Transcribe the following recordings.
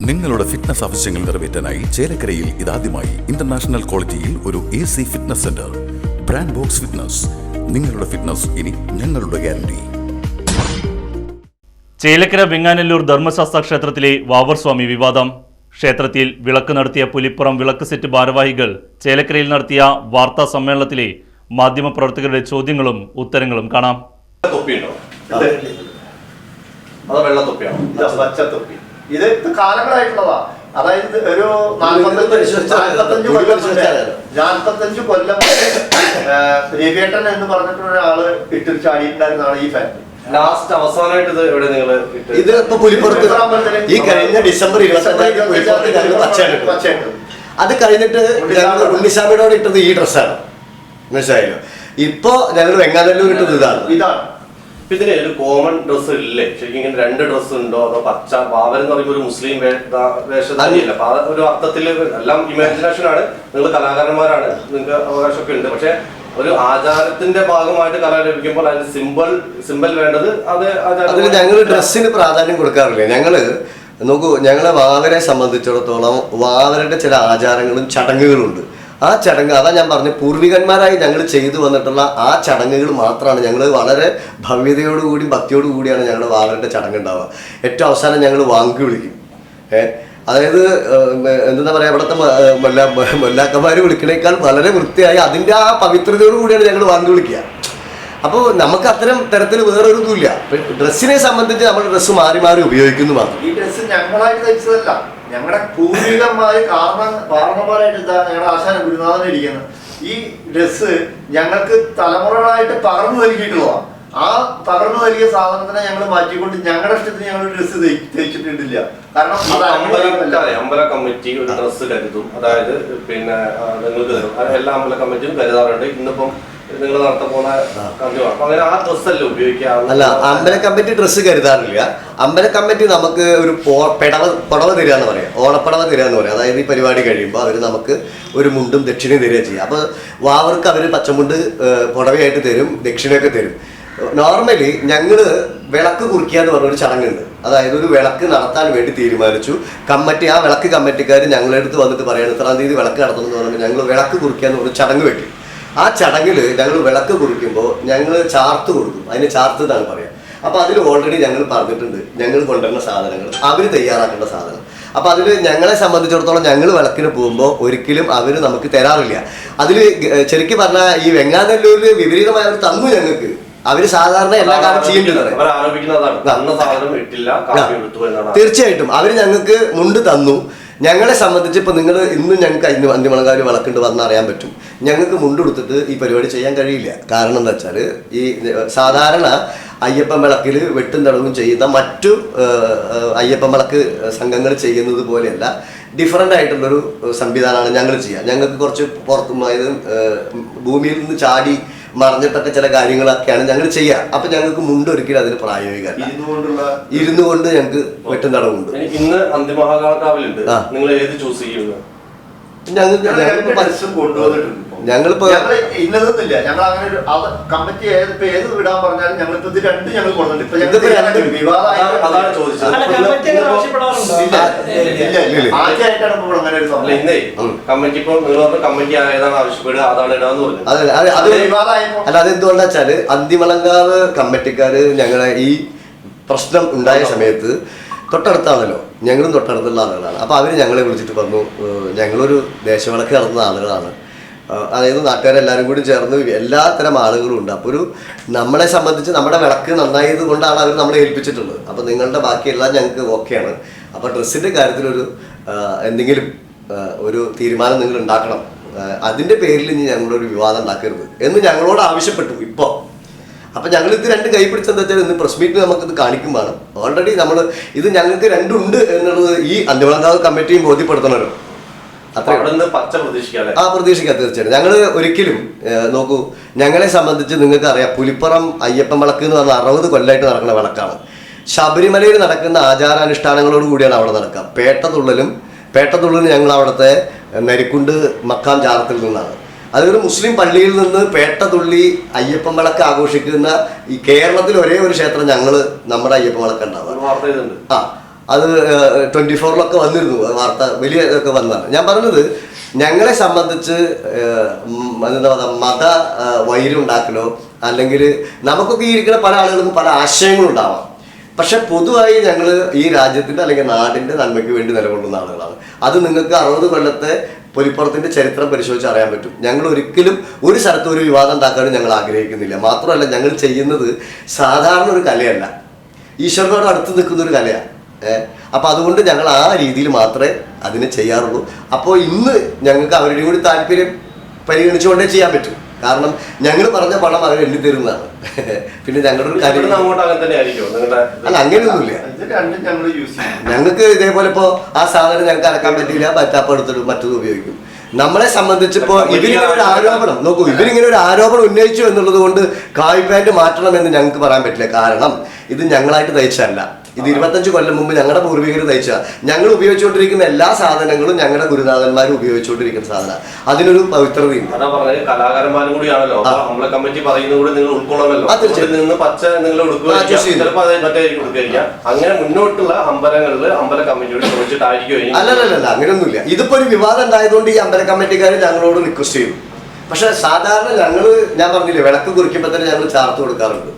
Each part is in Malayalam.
നിങ്ങളുടെ ഫിറ്റ്നസ് ആവശ്യങ്ങൾ നിറവേറ്റാനായി ചേലക്കരയിൽ ഇതാദ്യമായി ഇന്റർനാഷണൽ ക്വാളിറ്റിയിൽ ഒരു A C fitness centre brand box fitness നിങ്ങളുടെ ഫിറ്റ്നസ് ഇനി ഞങ്ങളുടെ ഗ്യാരണ്ടി ചേലക്കര വെങ്ങാനല്ലൂർ ധർമ്മശാസ്ത്ര ക്ഷേത്രത്തിലെ വാവർ സ്വാമി വിവാദം. ക്ഷേത്രത്തിൽ വിളക്ക് നടത്തിയ പുലിപ്പുറം വിളക്ക് സെറ്റ് ഭാരവാഹികൾ ചേലക്കരയിൽ നടത്തിയ വാർത്താ സമ്മേളനത്തിലെ മാധ്യമപ്രവർത്തകരുടെ ചോദ്യങ്ങളും ഉത്തരങ്ങളും കാണാം. തൊപ്പിയുണ്ടോ അത് വെള്ള തൊപ്പിയാണോ ഇത് ഇത് കാലങ്ങളായിട്ടുള്ളതാ. അതായത് ഒരു നാൽപ്പത്തഞ്ച് കൊല്ലം നാൽപ്പത്തഞ്ച് കൊല്ലം രവിയേട്ടൻ എന്ന് പറഞ്ഞിട്ടുള്ള ഒരാൾ ഇട്ടൊരു ചാടിയിട്ടുണ്ടായിരുന്നതാണ് ഈ ഫാക്ടറി ലാസ്റ്റ് അവസാനമായിട്ട് ഇത് എവിടെ നിങ്ങൾ ഇത് ഇപ്പൊ പുലിപ്പുറത്ത്. ഈ കഴിഞ്ഞ ഡിസംബർ പുലിപ്പുറത്ത് ഞങ്ങൾ പച്ചയാണ് പച്ചയായിട്ട് അത് കഴിഞ്ഞിട്ട് ഞങ്ങൾ ഉണ്ണിസ്വാമിയോട് ഇട്ടത് ഈ ഡ്രസ്സാണ്. മനസ്സിലായല്ലോ? ഇപ്പൊ ഞങ്ങൾ വെങ്ങാനല്ലൂർ ഇട്ടത് ഇതാണ്. ഇതാണ്. ഇതിന് ഒരു കോമൺ ഡ്രസ് ഇല്ലേ? ശരിക്കും ഇങ്ങനെ രണ്ട് ഡ്രസ് ഉണ്ടോ? അതോ പച്ച? പാവൻ എന്ന് പറയുമ്പോൾ ഒരു മുസ്ലിം വേഷം തന്നെയല്ല അപ്പൊ ഒരു അർത്ഥത്തിൽ എല്ലാം ഇമാജിനേഷൻ ആണ്. നിങ്ങൾ കലാകാരന്മാരാണ്. നിങ്ങൾക്ക് അവകാശമൊക്കെ ഉണ്ട്. പക്ഷെ ഒരു ആചാരത്തിന്റെ ഭാഗമായിട്ട് കല ലഭിക്കുമ്പോൾ അതിന് സിമ്പിൾ സിമ്പിൾ വേണ്ടത് അത് അതിന് ഞങ്ങൾ ഡ്രസ്സിന് പ്രാധാന്യം കൊടുക്കാറില്ല? ഞങ്ങൾ നോക്കൂ ഞങ്ങളെ വാവരെ സംബന്ധിച്ചിടത്തോളം വാവരുടെ ചില ആചാരങ്ങളും ചടങ്ങുകളും ഉണ്ട് ആ ചടങ്ങ് അതാ ഞാൻ പറഞ്ഞു പൂർവികന്മാരായി ഞങ്ങൾ ചെയ്തു വന്നിട്ടുള്ള ആ ചടങ്ങുകൾ മാത്രമാണ് ഞങ്ങൾ വളരെ ഭവ്യതയോടുകൂടി ഭക്തിയോടുകൂടിയാണ് ഞങ്ങളുടെ ഞങ്ങൾ ചടങ്ങ് ഉണ്ടാവുക ഏറ്റവും അവസാനം ഞങ്ങൾ വാങ്ങി വിളിക്കും. അതായത് എന്താ പറയുക ഇവിടുത്തെ മൊല്ല മൊല്ലാക്കന്മാർ വിളിക്കണേക്കാൾ വളരെ വൃത്തിയായി അതിന്റെ ആ പവിത്രതയോടു കൂടിയാണ് ഞങ്ങൾ വാങ്ങി വിളിക്കുക. അപ്പോൾ നമുക്ക് അത്തരം തരത്തിൽ വേറൊരു ഇതുമില്ല ഡ്രസ്സിനെ സംബന്ധിച്ച് നമ്മൾ ഡ്രസ്സ് മാറി മാറി ഉപയോഗിക്കുന്നു മാത്രം. ഈ ഡ്രസ്സ് ഞങ്ങളായിട്ട് ധരിച്ചതല്ല. ഞങ്ങളുടെ പൂർവികന്മാര് കാരണം കാരണന്മാരായിട്ട് എന്താ ഞങ്ങളുടെ ആശാന ഗുരുനാഥൻ ഇരിക്കുന്നത് ഈ ഡ്രസ് ഞങ്ങൾക്ക് തലമുറകളായിട്ട് പകർന്നു നൽകിയിട്ടുള്ളതാണ് ആ പകർന്നു നൽകിയ സാധനത്തിനെ ഞങ്ങൾ മാറ്റിക്കൊണ്ട് ഞങ്ങളുടെ ഇഷ്ടത്തിന് ഞങ്ങൾ ഡ്രസ്സ് തയ്ച്ചിട്ടില്ല കാരണം അമ്പലം കമ്മിറ്റി ഒരു ഡ്രസ്സ് കരുതും. അതായത് പിന്നെ നിങ്ങൾക്ക് തരും. എല്ലാ അമ്പല കമ്മിറ്റിയും കരുതാറുണ്ട്. ഇന്നിപ്പം നിങ്ങൾ നടത്താൻ പോകുന്ന കാര്യമാണ് അങ്ങനെ ആ അല്ലേ അമ്പല കമ്മിറ്റി ഡ്രസ്സ് കരുതാറില്ല. അമ്പല കമ്മിറ്റി നമുക്ക് ഒരു പെടവ പുടവ തരിക എന്ന് പറയാം. ഓണപ്പടവ തരിക എന്ന് പറയാം. അതായത് ഈ പരിപാടി കഴിയുമ്പോൾ അവർ നമുക്ക് ഒരു മുണ്ടും ദക്ഷിണയും തരിക ചെയ്യും. അപ്പോൾ വാവർക്ക് അവർ പച്ചമുണ്ട് പുടവയായിട്ട് തരും ദക്ഷിണയൊക്കെ തരും. നോർമലി ഞങ്ങൾ വിളക്ക് കുറിക്കുക എന്ന് പറഞ്ഞൊരു ചടങ്ങുണ്ട്. അതായത് ഒരു വിളക്ക് നടത്താൻ വേണ്ടി തീരുമാനിച്ചു. കമ്മിറ്റി ആ വിളക്ക് കമ്മിറ്റിക്കാർ ഞങ്ങളുടെ അടുത്ത് വന്നിട്ട് പറയാണ് ഇത്രാം തീയതി വിളക്ക് നടത്തണം എന്ന് പറഞ്ഞാൽ ഞങ്ങൾ വിളക്ക് കുറിക്കുക എന്ന് പറഞ്ഞ ചടങ്ങ് വെക്കും ആ ചടങ്ങിൽ ഞങ്ങൾ വിളക്ക് കുറിക്കുമ്പോൾ ഞങ്ങൾ ചാർത്ത് കൊടുക്കും. അതിന് ചാർത്ത് എന്നാണ് പറയുക അപ്പോൾ അതിൽ ഓൾറെഡി ഞങ്ങൾ പറഞ്ഞിട്ടുണ്ട് ഞങ്ങൾ കൊണ്ടുവരുന്ന സാധനങ്ങൾ അവർ തയ്യാറാക്കേണ്ട സാധനം. അപ്പോൾ അതിൽ ഞങ്ങളെ സംബന്ധിച്ചിടത്തോളം ഞങ്ങൾ വിളക്കിന് പോകുമ്പോൾ ഒരിക്കലും അവർ നമുക്ക് തരാറില്ല. അതിൽ ശരിക്കും പറഞ്ഞാൽ ഈ വെങ്ങാനല്ലൂരിൽ വിപരീതമായ അവർ തന്നു ഞങ്ങൾക്ക്. അവർ സാധാരണ എല്ലാ കാര്യം ചെയ്യേണ്ടതാണ് തീർച്ചയായിട്ടും. അവർ ഞങ്ങൾക്ക് മുണ്ട് തന്നു. ഞങ്ങളെ സംബന്ധിച്ച് ഇപ്പം നിങ്ങൾ ഇന്നും ഞങ്ങൾക്ക് അതിന് അന്തിമളകാർ വളക്കുണ്ട് വന്ന് അറിയാൻ പറ്റും. ഞങ്ങൾക്ക് മുണ്ടെടുത്തിട്ട് ഈ പരിപാടി ചെയ്യാൻ കഴിയില്ല. കാരണം എന്താ വെച്ചാൽ ഈ സാധാരണ അയ്യപ്പൻ വിളക്കിൽ വെട്ടും തടവും ചെയ്യുന്ന മറ്റു അയ്യപ്പൻ വിളക്ക് സംഘങ്ങൾ ചെയ്യുന്നത് പോലെയല്ല ഡിഫറന്റ് ആയിട്ടുള്ളൊരു സംവിധാനമാണ് ഞങ്ങൾ ചെയ്യുക. ഞങ്ങൾക്ക് കുറച്ച് പുറത്തും അതായത് ഭൂമിയിൽ നിന്ന് ചാടി മറിഞ്ഞിട്ടൊക്കെ ചില കാര്യങ്ങളൊക്കെയാണ് ഞങ്ങൾ ചെയ്യുക അപ്പൊ ഞങ്ങൾക്ക് മുണ്ട് ഒരിക്കലും അതിന് പ്രായോഗികമല്ല. ഇരുന്നുകൊണ്ടുള്ള ഇരുന്നു കൊണ്ട് ഞങ്ങൾക്ക് വെട്ടും തടവുണ്ട് ഇനി ഇന്ന് അന്തിമഹാകാവിലുണ്ട് നിങ്ങൾ ഏത് ചൂസ് ചെയ്യുന്നത് ഞങ്ങൾക്ക് പരസ്യം കൊണ്ടുവന്നിട്ടുണ്ട്. ഞങ്ങളിപ്പോ ഞങ്ങൾ ഇന്നതൊന്നുമില്ല ഞങ്ങൾ അങ്ങനെ ഒരു കമ്മിറ്റി ഏത് ഇപ്പൊ ഏത് വിടാൻ പറഞ്ഞാലും ഞങ്ങൾ ഇപ്പൊ ഇത് രണ്ട് ഞങ്ങൾ ഇപ്പൊ രണ്ട് അതാണ് ചോദിച്ചത്. ആദ്യമായിട്ടാണ് ഇപ്പോൾ അങ്ങനെ ഒരു സംഭവം ഇന്നേ കമ്മിറ്റി ഇപ്പോൾ നിങ്ങൾ പറഞ്ഞ കമ്മിറ്റി ഏതാണ് ആവശ്യപ്പെടുക അതാണ് ഇടാന്ന് പറഞ്ഞു അത് അത് അത് അത്. വിവാദമായപ്പോ അല്ല അതെന്തുകൊണ്ടാ വെച്ചാൽ അന്തിമളങ്കാവ് കമ്മിറ്റിക്കാര് ഞങ്ങളെ ഈ പ്രശ്നം ഉണ്ടായ സമയത്ത് തൊട്ടടുത്താണല്ലോ. ഞങ്ങളും തൊട്ടടുത്തുള്ള ആളുകളാണ്. അപ്പോൾ അവർ ഞങ്ങളെ വിളിച്ചിട്ട് പറഞ്ഞു "ഏഹ്, ഞങ്ങളൊരു ദേശവിളക്ക് നടത്തുന്ന ആളുകളാണ്. അതായത് നാട്ടുകാരെല്ലാവരും കൂടി ചേർന്ന് എല്ലാ തരം ആളുകളും ഉണ്ട്. അപ്പോൾ ഒരു നമ്മളെ സംബന്ധിച്ച് നമ്മുടെ വിളക്ക് നന്നായത് കൊണ്ടാണ് അവർ നമ്മളെ ഏൽപ്പിച്ചിട്ടുള്ളത്. അപ്പോൾ നിങ്ങളുടെ ബാക്കിയെല്ലാം ഞങ്ങൾക്ക് ഓക്കെയാണ്. അപ്പോൾ ഡ്രസ്സിന്റെ കാര്യത്തിലൊരു എന്തെങ്കിലും ഒരു തീരുമാനം നിങ്ങൾ ഉണ്ടാക്കണം. അതിന്റെ പേരിൽ ഇനി ഞങ്ങളൊരു വിവാദം ഉണ്ടാക്കരുത് എന്ന് ഞങ്ങളോട് ആവശ്യപ്പെട്ടു ഇപ്പോൾ അപ്പം ഞങ്ങൾ ഇത് രണ്ട് കൈ പിടിച്ചെന്താ വെച്ചാൽ ഇന്ന് പ്രസ് മീറ്റിൽ നമുക്കിത് കാണിക്കും വേണം. ഓൾറെഡി നമ്മൾ ഇത് ഞങ്ങൾക്ക് രണ്ടുണ്ട് എന്നുള്ളത് ഈ അന്തിമളങ്കാവ് കമ്മിറ്റിയും ബോധ്യപ്പെടുത്തണമല്ലോ. ആ പ്രതീക്ഷിക്കാം തീർച്ചയായിട്ടും. ഞങ്ങൾ ഒരിക്കലും നോക്കൂ ഞങ്ങളെ സംബന്ധിച്ച് നിങ്ങൾക്ക് അറിയാം പുലിപ്പുറം അയ്യപ്പൻ വിളക്ക് എന്ന് പറഞ്ഞാൽ അറുപത് കൊല്ലമായിട്ട് നടക്കുന്ന വിളക്കാണ്. ശബരിമലയിൽ നടക്കുന്ന ആചാരാനുഷ്ഠാനങ്ങളോട് കൂടിയാണ് അവിടെ നടക്കുക. പേട്ടതുള്ളലും പേട്ടതുള്ളലും ഞങ്ങൾ അവിടുത്തെ നരിക്കുണ്ട് മക്കാം ജാറത്തിൽ നിന്നാണ്. അതൊരു മുസ്ലിം പള്ളിയിൽ നിന്ന് പേട്ടതുള്ളി അയ്യപ്പൻ വിളക്ക് ആഘോഷിക്കുന്ന ഈ കേരളത്തിൽ ഒരേ ഒരു ക്ഷേത്രം ഞങ്ങൾ നമ്മുടെ അയ്യപ്പൻ വിളക്ക് ഉണ്ടാവുക. ആ അത് ട്വന്റി ഫോറിലൊക്കെ വന്നിരുന്നു. വാർത്ത വലിയ ഇതൊക്കെ വന്നതാണ്. ഞാൻ പറഞ്ഞത് ഞങ്ങളെ സംബന്ധിച്ച് എന്താ പറയുക മത വൈര് ഉണ്ടാക്കലോ അല്ലെങ്കിൽ നമുക്കൊക്കെ ഈ ഇരിക്കുന്ന പല ആളുകൾക്കും പല ആശയങ്ങളും ഉണ്ടാവാം. പക്ഷെ പൊതുവായി ഞങ്ങൾ ഈ രാജ്യത്തിന്റെ അല്ലെങ്കിൽ നാടിന്റെ നന്മയ്ക്ക് വേണ്ടി നിലകൊള്ളുന്ന ആളുകളാണ്. അത് നിങ്ങൾക്ക് അറുപത് കൊല്ലത്തെ പൊലിപ്പുറത്തിന്റെ ചരിത്രം പരിശോധിച്ച് അറിയാൻ പറ്റും. ഞങ്ങൾ ഒരിക്കലും ഒരു സ്ഥലത്തും ഒരു വിവാദം ഉണ്ടാക്കാനും ഞങ്ങൾ ആഗ്രഹിക്കുന്നില്ല. മാത്രമല്ല ഞങ്ങൾ ചെയ്യുന്നത് സാധാരണ ഒരു കലയല്ല. ഈശ്വരനോട് അടുത്ത് നിൽക്കുന്ന ഒരു കലയാണ് ഏഹ് അപ്പൊ അതുകൊണ്ട് ഞങ്ങൾ ആ രീതിയിൽ മാത്രമേ അതിനെ ചെയ്യാറുള്ളൂ. അപ്പോൾ ഇന്ന് ഞങ്ങൾക്ക് അവരുടെ കൂടി താല്പര്യം പരിഗണിച്ചുകൊണ്ടേ ചെയ്യാൻ പറ്റും. കാരണം ഞങ്ങൾ പറഞ്ഞ പണം അവർ എണ്ണി തരുന്നതാണ് പിന്നെ ഞങ്ങളുടെ ഒരു കാര്യം അല്ല അങ്ങനെയൊന്നുമില്ല. ഞങ്ങൾക്ക് ഇതേപോലെ ഇപ്പോ ആ സാധനം ഞങ്ങൾക്ക് അടക്കാൻ പറ്റില്ല പറ്റാപ്പ് എടുത്തിട്ട് മറ്റത് ഉപയോഗിക്കും. നമ്മളെ സംബന്ധിച്ചിപ്പോ ഇവരിങ്ങനെ ഒരു ആരോപണം നോക്കൂ ഇവരിങ്ങനെ ഒരു ആരോപണം ഉന്നയിച്ചു എന്നുള്ളത് കൊണ്ട് കായ് പാന്റ് മാറ്റണമെന്ന് ഞങ്ങൾക്ക് പറയാൻ പറ്റില്ല. കാരണം ഇത് ഞങ്ങളായിട്ട് തയ്ച്ചല്ല ഇത് ഇരുപത്തഞ്ച് കൊല്ലം മുമ്പ് ഞങ്ങളുടെ പൂർവികർ തയ്ച്ച. ഞങ്ങൾ ഉപയോഗിച്ചുകൊണ്ടിരിക്കുന്ന എല്ലാ സാധനങ്ങളും ഞങ്ങളുടെ ഗുരുനാഥന്മാർ ഉപയോഗിച്ചുകൊണ്ടിരിക്കുന്ന സാധനം. അതിനൊരു പവിത്രതയുണ്ട് അതാ പറഞ്ഞത് കലാകാരന്മാരും കൂടിയാണല്ലോ. നമ്മളെ കമ്മിറ്റി പറയുന്നത് കൂടി നിങ്ങൾ ഉൾക്കൊള്ളണമല്ലോ. നിന്ന് പച്ച നിങ്ങൾ. ചിലപ്പോൾ അത് മറ്റേ അങ്ങനെ മുന്നോട്ടുള്ള അമ്പലങ്ങളിൽ അമ്പല കമ്മിറ്റിയോട് ചോദിച്ചിട്ടായിരിക്കും അല്ലല്ലല്ല അങ്ങനെയൊന്നുമില്ല. ഇതിപ്പോ ഒരു വിവാദം ഉണ്ടായതുകൊണ്ട് ഈ അമ്പല കമ്മിറ്റിക്കാർ ഞങ്ങളോട് റിക്വസ്റ്റ് ചെയ്യും പക്ഷെ സാധാരണ ഞങ്ങൾ ഞാൻ പറഞ്ഞില്ലേ വിളക്ക് കുറിക്കുമ്പോൾ തന്നെ ഞങ്ങൾ ചാർത്ത് കൊടുക്കാറുണ്ട്.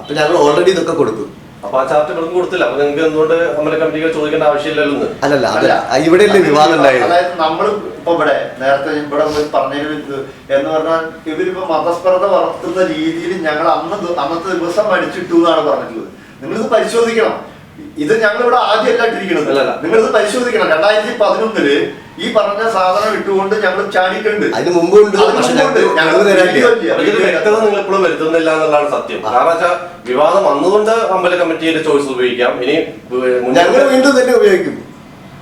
അപ്പൊ ഞങ്ങൾ ഓൾറെഡി ഇതൊക്കെ കൊടുക്കും. അപ്പൊ ആ കൊടുത്തില്ല. അപ്പൊ നിങ്ങൾക്ക് എന്തുകൊണ്ട് അമ്പല കമ്മിറ്റികൾ ചോദിക്കേണ്ട ആവശ്യമില്ലല്ലോ എന്ന്? അല്ലല്ല അതല്ല ഇവിടെ വിവാദം ഉണ്ടായിരുന്നു അതായത് നമ്മൾ ഇപ്പൊ ഇവിടെ നേരത്തെ ഇവിടെ പറഞ്ഞിരുന്നു എന്ന് പറഞ്ഞാൽ ഇവരിപ്പോ മതസ്പർദ്ധ വളർത്തുന്ന രീതിയിൽ ഞങ്ങൾ അന്ന് അന്നത്തെ ദിവസം അടിച്ചിട്ടു എന്നാണ് പറഞ്ഞിട്ടുള്ളത്. നിങ്ങളിത് പരിശോധിക്കണം. ഇത് ഞങ്ങൾ ഇവിടെ ആദ്യമല്ല ഇട്ടിരിക്കുന്നത് അല്ലല്ല. ഇത് പരിശോധിക്കണം. രണ്ടായിരത്തി പതിനൊന്നിൽ ഈ പറഞ്ഞ സാധനം ഇട്ടുകൊണ്ട് ഞങ്ങൾ ചാടിയിട്ടുണ്ട്. അതിന് മുമ്പുണ്ട്. വ്യക്തത നിങ്ങൾ ഇപ്പോഴും വരുത്തുന്നില്ല എന്നുള്ളതാണ് സത്യം. കാരണം വെച്ചാൽ വിവാദം വന്നുകൊണ്ട് അമ്പല കമ്മിറ്റിയുടെ ചോയ്സ് ഉപയോഗിക്കാം. ഇനി ഞങ്ങൾ വീണ്ടും തന്നെ ഉപയോഗിക്കും.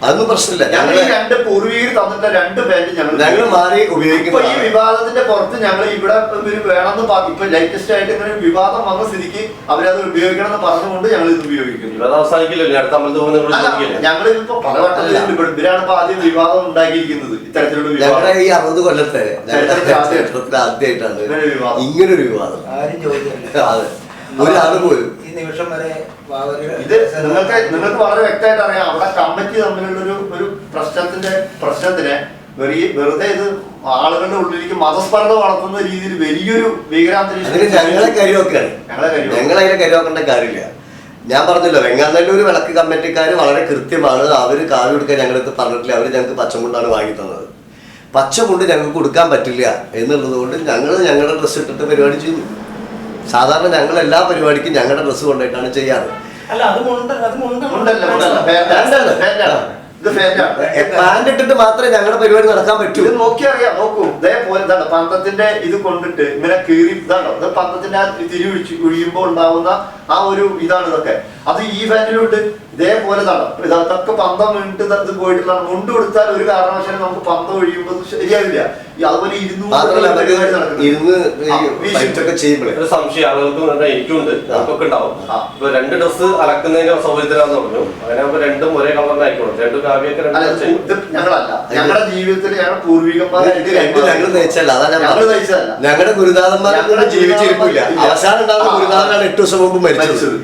അതൊന്നും പ്രശ്നമില്ല. ഞങ്ങൾ രണ്ട് പൂർവീകർ തന്നിട്ട് രണ്ട് ബാൻഡ് ഞങ്ങൾ ഞങ്ങൾ മാറി ഉപയോഗിക്കും ഈ വിവാദത്തിന്റെ പുറത്ത് ഞങ്ങൾ ഇവിടെ ഇവർ വേണമെന്ന് ഇപ്പൊ ലേറ്റസ്റ്റ് ആയിട്ട് ഇങ്ങനെ വിവാദം വന്ന സ്ഥിതിക്ക് അവരത് ഉപയോഗിക്കണം എന്ന് പറഞ്ഞുകൊണ്ട് ഞങ്ങൾ ഇത് ഉപയോഗിക്കുന്നു. വിവാദം അവസാനിക്കില്ലല്ലോ. അടുത്ത അമ്പലത്തിൽ ഞങ്ങൾ ഇപ്പൊ പല വട്ടത്തിൽ ഇവരാണ് ഇപ്പൊ ആദ്യം വിവാദം ഉണ്ടാക്കിയിരിക്കുന്നത്. ഇത്തരത്തിലുള്ള ഞങ്ങളുടെ ഈ അറുപത് കൊല്ലത്തെ. ആദ്യമായിട്ടാണ് ഇങ്ങനൊരു വിവാദം. ഇങ്ങനൊരു വിവാദം. ആരും ചോദിച്ചില്ല അതെ. ഒരാൾ പോലും നിമിഷം വരെ ഇത് നിങ്ങൾക്ക് നിങ്ങൾക്ക് വളരെ വ്യക്തമായിട്ട് അറിയാം. അവിടെ കമ്മിറ്റി തമ്മിലുള്ള ഒരു ഒരു പ്രശ്നത്തിന്റെ പ്രശ്നത്തിന് വെറുതെ ഇത് ആളുകളുടെ ഉള്ളിലേക്ക് മതസ്പർദ്ധ വളർത്തുന്ന രീതിയിൽ വലിയൊരു ഭീകരാന്തരീക്ഷം ഞങ്ങളെ കരിവൊക്കെയാണ് ഞങ്ങളെ കരിവെക്കും. ഞങ്ങൾ അതിനെ കരിവാക്കേണ്ട കാര്യമില്ല. ഞാൻ പറഞ്ഞല്ലോ വെങ്ങാനല്ലൂർ വിളക്ക് കമ്മിറ്റിക്കാർ വളരെ കൃത്യമാണ്. അവർ കാൽ കൊടുക്കാൻ ഞങ്ങളടുത്ത് പറഞ്ഞിട്ടില്ല. അവർ ഞങ്ങൾക്ക് പച്ചമുണ്ടാണ് വാങ്ങി തന്നത്. പച്ചമുണ്ട് ഞങ്ങൾക്ക് കൊടുക്കാൻ പറ്റില്ല എന്നുള്ളത് കൊണ്ട് ഞങ്ങൾ ഞങ്ങളുടെ ഡ്രസ്സ് ഇട്ടിട്ട് പരിപാടി ചെയ്തു. സാധാരണ ഞങ്ങൾ എല്ലാ പരിപാടിക്കും ഞങ്ങളുടെ ഡ്രസ്സ് കൊണ്ടായിട്ടാണ് ചെയ്യാറ്. പാന്റ് ഇട്ടിട്ട് മാത്രമേ ഞങ്ങളുടെ പരിപാടി നടക്കാൻ പറ്റൂ. ഇത് നോക്കിയറിയാം നോക്കൂ. ഇതേപോലെ ഇതാണ് പന്തത്തിന്റെ ഇത് കൊണ്ടിട്ട് ഇങ്ങനെ കീറി ഇതാണോ? ഇത് പന്തത്തിന്റെ ആ തിരി ഒഴിച്ച് ഒഴിയുമ്പോൾ ഉണ്ടാവുന്ന ആ ഒരു ഇതാണ് ഇതൊക്കെ. അത് ഈ ഫാനിലുണ്ട് ഇതേപോലെ ഇതൊക്കെ പന്തം വീണിട്ട് ഇത് പോയിട്ടുള്ളതാണ്. മുണ്ട് കൊടുത്താൽ ഒരു കാരണവശാലും നമുക്ക് പന്തം ഒഴിയുമ്പോൾ ശരിയാവില്ല. ഈ അതുപോലെ ഇരുന്നൂറ് സംശയം. ആളുകൾക്കും ഉണ്ട്, എനിക്കുണ്ട് നമുക്കൊക്കെ ഉണ്ടാവും. ഇപ്പൊ രണ്ട് ഡ്രസ് അലക്കുന്നതിന്റെ സൗകര്യത്തിലാന്ന് പറഞ്ഞു. അങ്ങനെ ആകുമ്പോ രണ്ടും ഒരേ കളറിലായിക്കോളും രണ്ടും കാവ്യൊക്കെ ഞങ്ങളല്ല. ഞങ്ങളുടെ ജീവിതത്തിൽ ഞങ്ങളുടെ ഇത് പൂർവികന്മാരായിട്ട് ഞങ്ങൾ ഞങ്ങൾ. ഞങ്ങളുടെ ഗുരുനാഥന്മാരൊന്നും ജീവിച്ചിരിക്കില്ല അവസാനം ഉണ്ടാകുന്ന ഗുരുനാഥനാണ് എട്ട് ദിവസം മുമ്പ് മരിച്ചത്.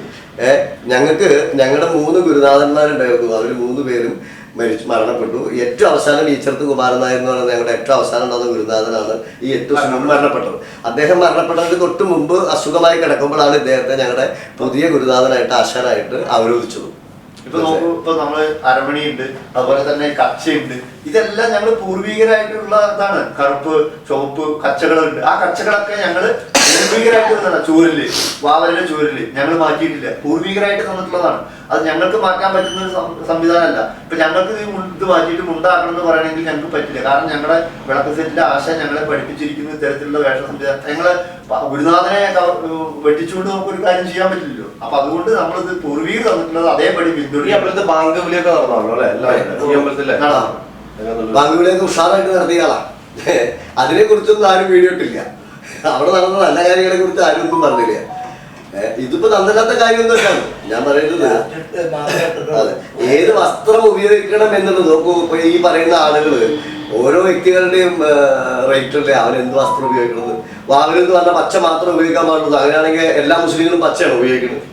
ഞങ്ങൾക്ക് ഞങ്ങളുടെ മൂന്ന് ഗുരുനാഥന്മാരുണ്ടായിരുന്നു. അവർ മൂന്ന് പേരും മരിച്ചു മരണപ്പെട്ടു. ഏറ്റവും അവസാനം ഈച്ചർത്ത് കുമാരൻ നായർ എന്ന് പറയുന്നത് ഞങ്ങളുടെ ഏറ്റവും അവസാനം ഉണ്ടാകുന്ന ഗുരുനാഥനാണ് ഈ ഏറ്റവും മരണപ്പെട്ടത്. അദ്ദേഹം മരണപ്പെട്ടതിന് തൊട്ട് മുമ്പ് അസുഖമായി കിടക്കുമ്പോഴാണ് ഇദ്ദേഹത്തെ ഞങ്ങളുടെ പുതിയ ഗുരുനാഥനായിട്ട് ആശാനായിട്ട് അവരോധിച്ചത്. ഇപ്പൊ നോക്കൂ ഇപ്പൊ നമ്മൾ അരമണിയുണ്ട് അതുപോലെ തന്നെ കച്ചയുണ്ട്. ഇതെല്ലാം ഞങ്ങൾ പൂർവികരായിട്ടുള്ള ഇതാണ്. കറുപ്പ് ചുവപ്പ് കച്ചകളുണ്ട് ആ കച്ചകളൊക്കെ ഞങ്ങൾ പൂർവികരായിട്ട് ചൂരൽ വാവലിന്റെ ചൂരൽ ഞങ്ങൾ മാറ്റിയിട്ടില്ല. പൂർവികരായിട്ട് തന്നിട്ടുള്ളതാണ് അത് ഞങ്ങൾക്ക് മാറ്റാൻ പറ്റുന്ന ഒരു സംവിധാനമല്ല. ഇപ്പൊ ഞങ്ങൾക്ക് ഇത് മാറ്റിയിട്ട് മുണ്ടാക്കണം എന്ന് പറയണമെങ്കിൽ ഞങ്ങൾക്ക് പറ്റില്ല. കാരണം ഞങ്ങളുടെ വിളക്ക് സെറ്റിന്റെ ആശ ഞങ്ങളെ പഠിപ്പിച്ചിരിക്കുന്ന തരത്തിലുള്ള വേഷ സംവിധാനം ഞങ്ങൾ ഗുരുനാഥനെ വെട്ടിച്ചുകൊണ്ട് നമുക്ക് ഒരു കാര്യം ചെയ്യാൻ പറ്റില്ലല്ലോ. അപ്പൊ അതുകൊണ്ട് നമ്മളിത് പൂർവികർ തന്നിട്ടുള്ളത് അതേപടി ഈ പിന്തുടരും അമ്പലത്തിൽ ബാങ്ക് വിളിയൊക്കെ നടന്നാണല്ലോ അല്ലെ? അമ്പലത്തിലെ? ബാങ്ക്? ഉഷാറായിട്ട് നടത്തിയാളാ അതിനെ കുറിച്ചൊന്നും ആരും വീഡിയോ ഇട്ടില്ല. അവിടെ നടന്ന നല്ല കാര്യങ്ങളെ കുറിച്ച് ആരും ഒന്നും പറഞ്ഞില്ല ഇതിപ്പോ നന്നല്ലാത്ത കാര്യമൊന്നുമല്ല ഞാൻ പറയുന്നത് അതെ ഏത് വസ്ത്രം ഉപയോഗിക്കണം എന്നുള്ളത്. നോക്കൂ ഇപ്പൊ ഈ പറയുന്ന ആളുകൾ ഓരോ വ്യക്തികളുടെയും റേറ്റ് അല്ലേ അവൻ എന്ത് വസ്ത്രം ഉപയോഗിക്കുന്നത് വാവലെന്ന് പറഞ്ഞാൽ പച്ച മാത്രം ഉപയോഗിക്കാൻ പാടുള്ളൂ? അങ്ങനെയാണെങ്കിൽ എല്ലാ മുസ്ലിങ്ങളും പച്ചയാണ് ഉപയോഗിക്കുന്നത്.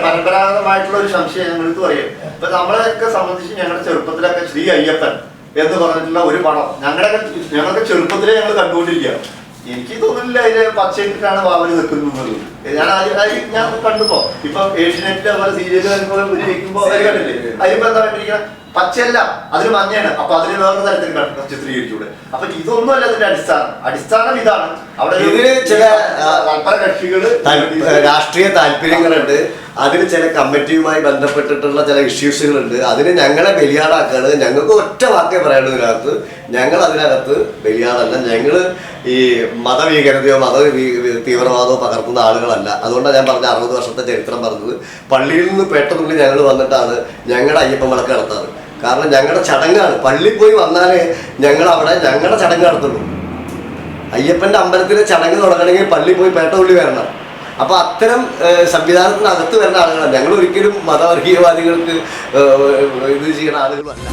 പരമ്പരാഗതമായിട്ടുള്ള ഒരു സംശയം ഞങ്ങൾക്ക് പറയും. ഇപ്പൊ നമ്മളെയൊക്കെ സംബന്ധിച്ച് ഞങ്ങളുടെ ചെറുപ്പത്തിലൊക്കെ ശ്രീ അയ്യപ്പൻ എന്ന് പറഞ്ഞിട്ടുള്ള ഒരു പടം ഞങ്ങളുടെ ഞങ്ങളൊക്കെ ചെറുപ്പത്തിലേ ഞങ്ങൾ കണ്ടുകൊണ്ടിരിക്കുക എനിക്ക് തോന്നുന്നില്ല അതിന് പച്ചയിട്ടിട്ടാണ് വാവന് നിൽക്കുന്നത് ഞാൻ ആദ്യം ഞാൻ കണ്ടുപോ ഇപ്പൊ ഏഷ്യനെറ്റിൽ അതുപോലെ സീരിയൽ അവർ കണ്ടില്ലേ? അതിപ്പോ എന്താ പറഞ്ഞിരിക്കുക പച്ചയല്ല അതിന് മഞ്ഞയാണ്. അപ്പൊ അതിന് വേറെ തരത്തിൽ ചിത്രീകരിച്ചൂടെ അപ്പൊ ഇതൊന്നും അല്ല അതിന്റെ അടിസ്ഥാനം. അടിസ്ഥാനം ഇതാണ്. അവിടെ ഇതിന് ചില, പല തൽപര കക്ഷികൾ രാഷ്ട്രീയ താല്പര്യങ്ങളുണ്ട്. അതിന് ചില കമ്മിറ്റിയുമായി ബന്ധപ്പെട്ടിട്ടുള്ള ചില ഇഷ്യൂസുകളുണ്ട് അതിന് ഞങ്ങളെ ബലിയാടാക്കാണ്. ഞങ്ങൾക്ക് ഒറ്റ വാക്കേ പറയാനുള്ളൂ ഇതിനകത്ത്. ഞങ്ങൾ അതിനകത്ത് ബലിയാടല്ല. ഞങ്ങൾ ഈ മതഭീകരതയോ മത തീവ്രവാദമോ പകർത്തുന്ന ആളുകളല്ല. അതുകൊണ്ടാണ് ഞാൻ പറഞ്ഞ അറുപത് വർഷത്തെ ചരിത്രം പറഞ്ഞത്. പള്ളിയിൽ നിന്ന് പെട്ടതുള്ളി ഞങ്ങൾ വന്നിട്ടാണ് ഞങ്ങളുടെ അയ്യപ്പൻ വിളക്ക് നടത്താറ്. കാരണം ഞങ്ങളുടെ ചടങ്ങാണ്. പള്ളിയിൽ പോയി വന്നാലേ ഞങ്ങൾ അവിടെ ഞങ്ങളുടെ ചടങ്ങ് നടത്തുള്ളൂ. അയ്യപ്പന്റെ അമ്പലത്തിലെ ചടങ്ങ് തുടങ്ങണമെങ്കിൽ പള്ളി പോയി പേട്ടതുള്ളി വരണം. അപ്പോൾ അത്തരം സംവിധാനത്തിനകത്ത് വരുന്ന ആളുകളാണ് ഞങ്ങൾ ഒരിക്കലും മതവർഗീയവാദികൾക്ക് ഇത് ചെയ്യുന്ന ആളുകളല്ല.